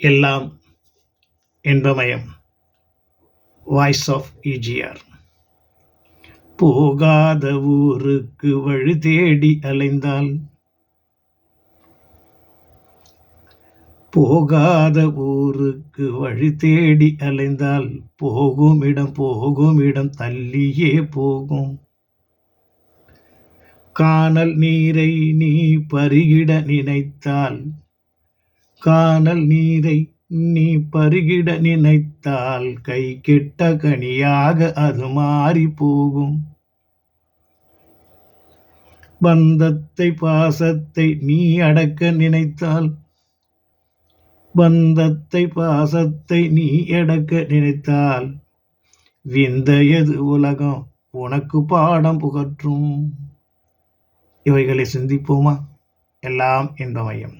எல்லாம் என்பமயம் voice of EGR போகாத ஊருக்கு வழி தேடி அலைந்தால். போகாத ஊருக்கு வழி தேடி அலைந்தால் போகும் இடம் போகும் இடம் தள்ளியே போகும். காணல் நீரை நீ பருகிட நினைத்தால் காணல் நீரை நீ பருகிட நினைத்தால் கை கெட்ட கனியாக அது மாறி போகும். பந்தத்தை பாசத்தை நீ அடக்க நினைத்தால் பந்தத்தை பாசத்தை நீ அடக்க நினைத்தால் விந்தையது உலகம் உனக்கு பாடம் புகற்றும். இவைகளை சிந்திப்போமா? எல்லாம் இந்த மையம்.